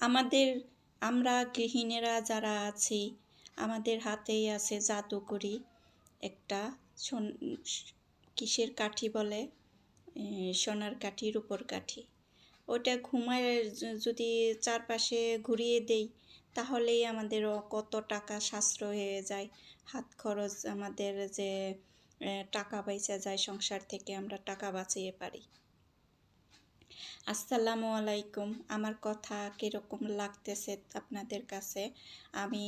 আমাদের, আমরা গৃহিণীরা যারা আছি, আমাদের হাতেই আছে জাদুকরি, একটা কিসের কাঠি বলে? সোনার কাঠি, রূপোর কাঠি। ওটা ঘুমায় যদি চারপাশে ঘুরিয়ে দেই, তাহলেই আমাদের কত টাকা সাশ্রয় হয়ে যায়। হাত খরচ আমাদের যে টাকা পয়সা যায়, সংসার থেকে আমরা টাকা বাঁচিয়ে পারি। আসসালামু আলাইকুম। আমার কথা কীরকম লাগতেছে আপনাদের কাছে? আমি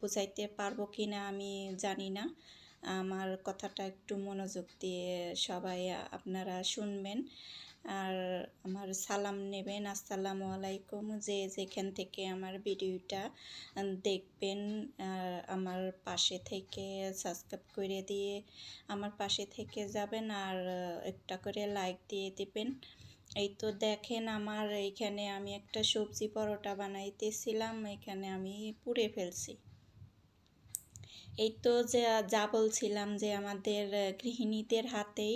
বুঝাইতে পারব কি না আমি জানি না। আমার কথাটা একটু মনোযোগ দিয়ে সবাই আপনারা শুনবেন। আর আমার সালাম নেবেন, আসসালামু আলাইকুম। যে যেখান থেকে আমার ভিডিওটা দেখবেন আমার পাশে থেকে সাবস্ক্রাইব করে দিয়ে আমার পাশে থেকে যাবেন আর একটা করে লাইক দিয়ে দিবেন। এই তো দেখেন আমার এইখানে আমি একটা সবজি পরোটা বানাইতেছিলাম, এখানে আমি পুড়ে ফেলছি। এই তো যে, যা বলছিলাম যে, আমাদের গৃহিণীদের হাতেই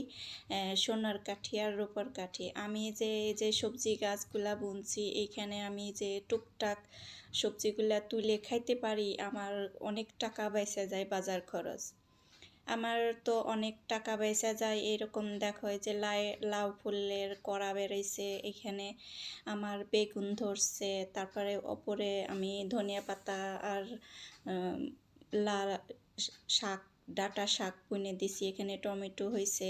সোনার কাঠি আর রূপার কাঠি। আমি যে যে সবজি গাছগুলা বুনছি, এইখানে আমি যে টুকটাক সবজিগুলা তুলে খাইতে পারি, আমার অনেক টাকা বেঁচে যায় বাজার খরচ। আমার তো অনেক টাকা বেচা যায়, এরকম দেখো যে লাই, লাউ ফুলের কড়া বেরোইছে এখানে আমার বেগুন ধরছে, তারপরে ওপরে আমি ধনিয়া পাতা আর লাল শাক, ডাটা শাক বুনে দিছি, এখানে টমেটো হয়েছে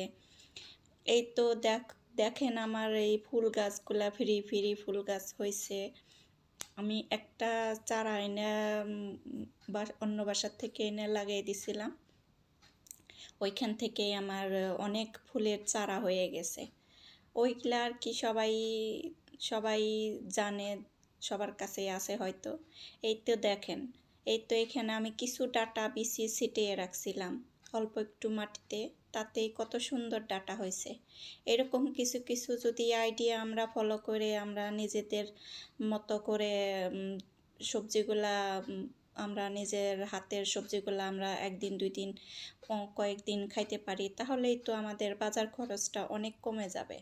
এই তো দেখ, দেখেন আমার এই ফুল গাছগুলা ফিরি ফিরি ফুল গাছ হয়েছে আমি একটা চারা এনে অন্য বাসার থেকে এনে লাগিয়ে দিছিলাম। ওইখান থেকে আমার অনেক ফুলের চারা হয়ে গেছে। ওইগুলা আর কি সবাই সবাই জানে, সবার কাছে আছে হয়তো। এই তো দেখেন এই তো এখানে আমি কিছু ডাটা বিছিয়ে ছিটিয়ে রাখছিলাম। অল্প একটু মাটিতে, তাতেই কত সুন্দর ডাটা হয়েছে। এরকম কিছু কিছু যদি আইডিয়া আমরা ফলো করে আমরা নিজেদের মতো করে সবজিগুলা আমরা নিজের হাতের সবজিগুলো আমরা একদিন, দুই দিন কয়েকদিন খাইতে পারি, তাহলেই তো আমাদের বাজার খরচটা অনেক কমে যাবে।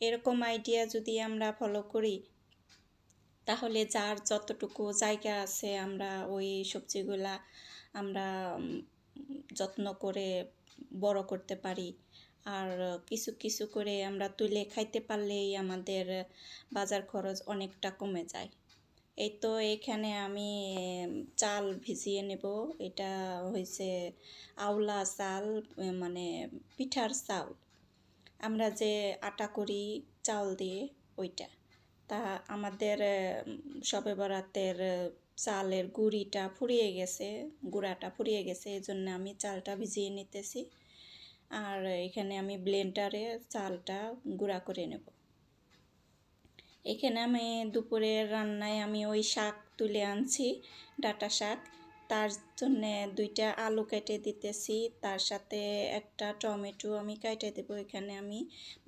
এরকম আইডিয়া যদি আমরা ফলো করি তাহলে যার যতটুকু জায়গা আছে আমরা ওই সবজিগুলা আমরা যত্ন করে বড় করতে পারি। আর কিছু কিছু করে আমরা তুলে খাইতে পারলেই আমাদের বাজার খরচ অনেকটা কমে যায়। এই তো এখানে আমি চাল ভিজিয়ে নেব। এটা হয়েছে আউলা চাল মানে পিঠার চাল। আমরা যে আটা করি চাল দিয়ে, ওইটা। তা আমাদের শবে বরাতের চালের গুঁড়িটা ফুরিয়ে গেছে, গুঁড়াটা ফুরিয়ে গেছে, এই জন্য আমি চালটা ভিজিয়ে নিতেছি। আর এখানে আমি ব্লেন্ডারে চালটা গুঁড়া করে নেব। এখানে আমি দুপুরের রান্নায় আমি ওই শাক তুলে আনছি, ডাটা শাক। তার জন্যে দুইটা আলু কেটে দিতেছি, তার সাথে একটা টমেটো আমি কেটে দেবো। এখানে আমি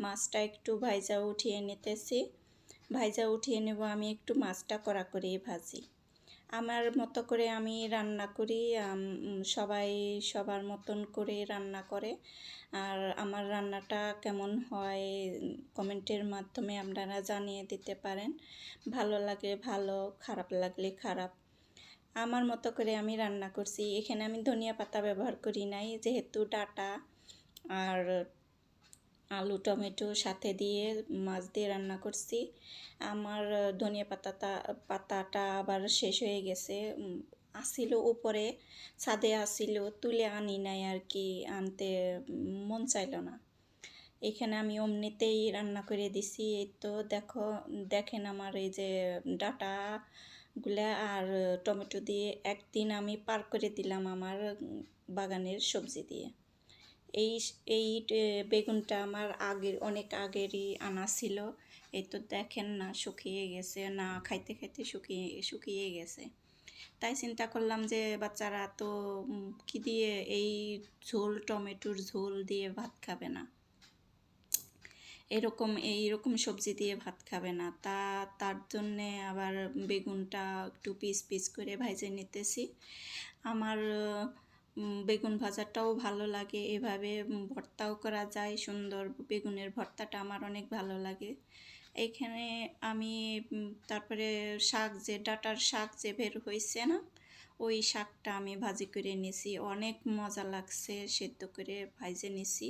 মাছটা একটু ভাইজা উঠিয়ে নিতেছি। ভাইজা উঠিয়ে নেব, আমি একটু মাছটা কড়া করে ভাজি। আমার মতো করে আমি রান্না করি সবাই সবার মতন করে রান্না করে। আর আমার রান্নাটা কেমন হয় কমেন্টের মাধ্যমে আপনারা জানিয়ে দিতে পারেন। ভালো লাগলে ভালো, খারাপ লাগলে খারাপ। আমার মতো করে আমি রান্না করছি। এখানে আমি ধনিয়া পাতা ব্যবহার করি নাই, যেহেতু ডাটা। আর আলু, টমেটো সাথে দিয়ে মাছ দিয়ে রান্না করছি। আমার ধনিয়া পাতাটা পাতাটা আবার শেষ হয়ে গেছে। আসিল উপরে, ছাদে আসিল তুলে আনি নাই আর কি, আনতে মন চাইলো না। এখানে আমি অমনিতেই রান্না করে দিছি। এই তো দেখো, দেখেন আমার এই যে ডাটা গুলা আর টমেটো দিয়ে একদিন আমি পার করে দিলাম আমার বাগানের সবজি দিয়ে। এই এই বেগুনটা আমার আগের, অনেক আগেরই আনা ছিল। এই তো দেখেন না, শুকিয়ে গেছে। না, খাইতে খাইতে শুকিয়ে শুকিয়ে গেছে। তাই চিন্তা করলাম যে, বাচ্চারা তো কি দিয়ে এই ঝোল, টমেটোর ঝোল দিয়ে ভাত খাবে না? এরকম এইরকম সবজি দিয়ে ভাত খাবে না। তা, তার জন্যে আবার বেগুনটা একটু পিস পিস করে ভাজে নিতেছি। আমার বেগুন ভাজাটাও ভালো লাগে। এভাবে ভর্তাও করা যায় সুন্দর। বেগুনের ভর্তাটা আমার অনেক ভালো লাগে। এখানে আমি তারপরে শাক যে, ডাটার শাক যে, বের হয়েছে না, ওই শাকটা আমি ভাজি করে নিছি। অনেক মজা লাগছে সেদ্ধ করে ভাইজে নিছি।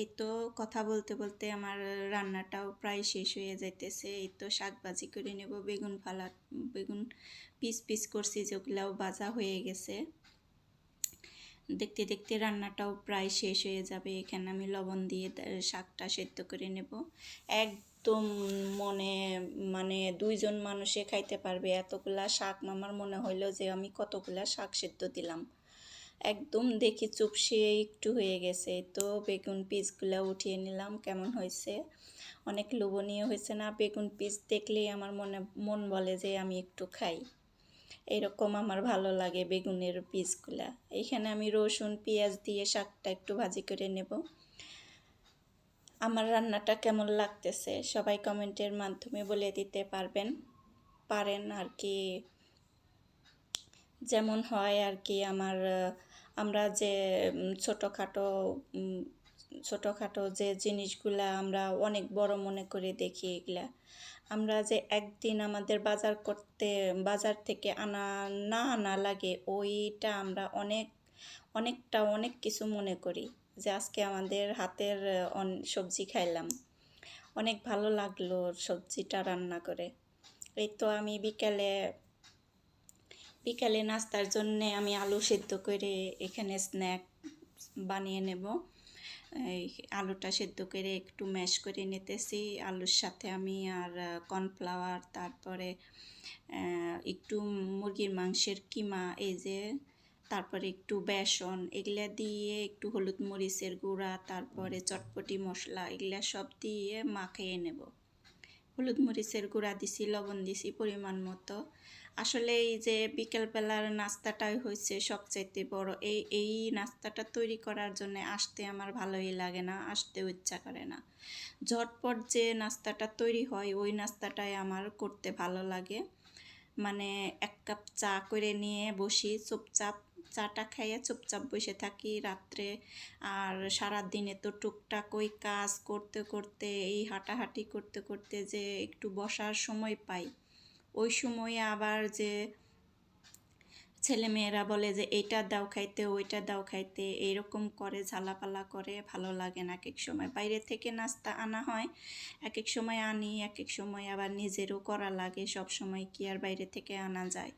এই তো কথা বলতে বলতে আমার রান্নাটাও প্রায় শেষ হয়ে যাইতেছে। এই তো শাক ভাজি করে নেব। বেগুন ফালা, বেগুন পিস পিস করছি যেগুলাও ভাজা হয়ে গেছে। দেখতে দেখতে রান্নাটাও প্রায় শেষ হয়ে যাবে। এখানে আমি লবণ দিয়ে শাকটা সেদ্ধ করে নেব। একদম মনে মানে দুইজন মানুষে খাইতে পারবে। এতগুলা শাক, আমার মনে হইল যে আমি কতগুলা শাক সেদ্ধ দিলাম। একদম দেখি চুপসে একটু হয়ে গেছে। তো বেগুন পিসগুলো উঠিয়ে নিলাম, কেমন হয়েছে? অনেক লোভনীয় হয়েছে না? বেগুন পিস দেখলেই আমার মনে, মন বলে যে আমি একটু খাই। এরকম আমার ভালো লাগে বেগুনের পিসগুলা। এখানে আমি রসুন, পেঁয়াজ দিয়ে শাকটা একটু ভাজি করে নেব। আমার রান্নাটা কেমন লাগতেছে সবাই কমেন্টের মাধ্যমে বলে দিতে পারবেন। পারেন আর কি। যেমন হয় আর কি আমার, আমরা যে ছোটোখাটো ছোটোখাটো যে জিনিসগুলা আমরা অনেক বড় মনে করে দেখি এগুলা। আমরা যে একদিন আমাদের বাজার করতে, বাজার থেকে আনা, না আনা লাগে, ওইটা আমরা অনেক, অনেকটা অনেক কিছু মনে করি যে আজকে আমাদের হাতের সবজি খাইলাম। অনেক ভালো লাগল সবজিটা রান্না করে। এই তো আমি বিকালে বিকালে নাস্তার জন্যে আমি আলু সেদ্ধ করে এখানে স্ন্যাক বানিয়ে নেব। আলুটা সেদ্ধ করে একটু ম্যাশ করে নিতেছি। আলুর সাথে আমি আর কর্নফ্লাওয়ার, তারপরে একটু মুরগির মাংসের কিমা, এই যে, তারপরে একটু বেসন, এগুলা দিয়ে একটু হলুদ মরিচের গুঁড়া, তারপরে চটপটি মশলা, এগুলা সব দিয়ে মাখিয়ে নেব। হলুদ মরিচের গুঁড়া দিছি, লবণ দিছি পরিমাণ মতো। আসলে এই যে বিকেলবেলার নাস্তাটাই হয়েছে সবচাইতে বড়। এই এই নাস্তাটা তৈরি করার জন্য আসতে আমার ভালোই লাগে না আসতেও ইচ্ছা করে না। ঝটপট যে নাস্তাটা তৈরি হয়, ওই নাস্তাটাই আমার করতে ভালো লাগে। মানে এক কাপ চা করে নিয়ে বসি, চুপচাপ চাটা খাইয়ে চুপচাপ বসে থাকি রাত্রে। আর সারা দিনে তো টুকটাক ওই কাজ করতে করতে, এই হাঁটাহাঁটি করতে করতে যে একটু বসার সময় পাই ওই সময়ে আবার যে ছেলেমেয়েরা বলে যে, এইটা দাও খাইতে, ওইটা দাও খাইতে এইরকম করে ঝালাপালা করে, ভালো লাগে না। এক এক সময় বাইরে থেকে নাস্তা আনা হয় এক এক সময় আনি এক এক সময় আবার নিজেরও করা লাগে, সব সময় কি আর বাইরে থেকে আনা যায়?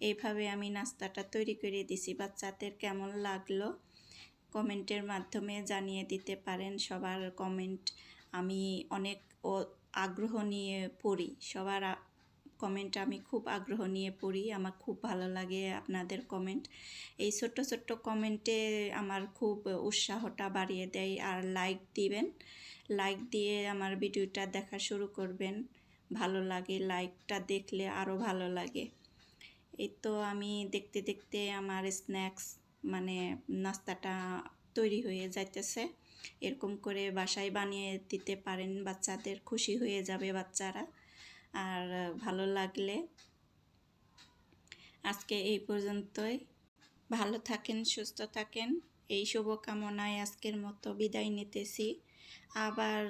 এইভাবে আমি নাস্তাটা তৈরি করে দিছি। বাচ্চাদের কেমন লাগল? কমেন্টের মাধ্যমে জানিয়ে দিতে পারেন। সবার কমেন্ট আমি অনেক আগ্রহ নিয়ে পড়ি। সবার কমেন্ট আমি খুব আগ্রহ নিয়ে পড়ি, আমার খুব ভালো লাগে আপনাদের কমেন্ট এই ছোট্ট ছোট্ট কমেন্টে আমার খুব উৎসাহটা বাড়িয়ে দেয়, আর লাইক দিবেন। লাইক দিয়ে আমার ভিডিওটা দেখা শুরু করবেন। ভালো লাগে লাইকটা দেখলে আরও ভালো লাগে। এই তো আমি দেখতে দেখতে আমার স্ন্যাক্স মানে নাস্তাটা তৈরি হয়ে যাইতেছে। এরকম করে বাসায় বানিয়ে দিতে পারেন, বাচ্চাদের খুশি হয়ে যাবে বাচ্চারা। আর ভালো লাগলে। আজকে এই পর্যন্তই। ভালো থাকেন, সুস্থ থাকেন। এই শুভকামনায় আজকের মতো বিদায় নিতেছি। আবার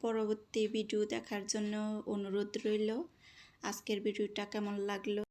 পরবর্তী ভিডিও দেখার জন্য অনুরোধ রইল। আজকের ভিডিওটা কেমন লাগল?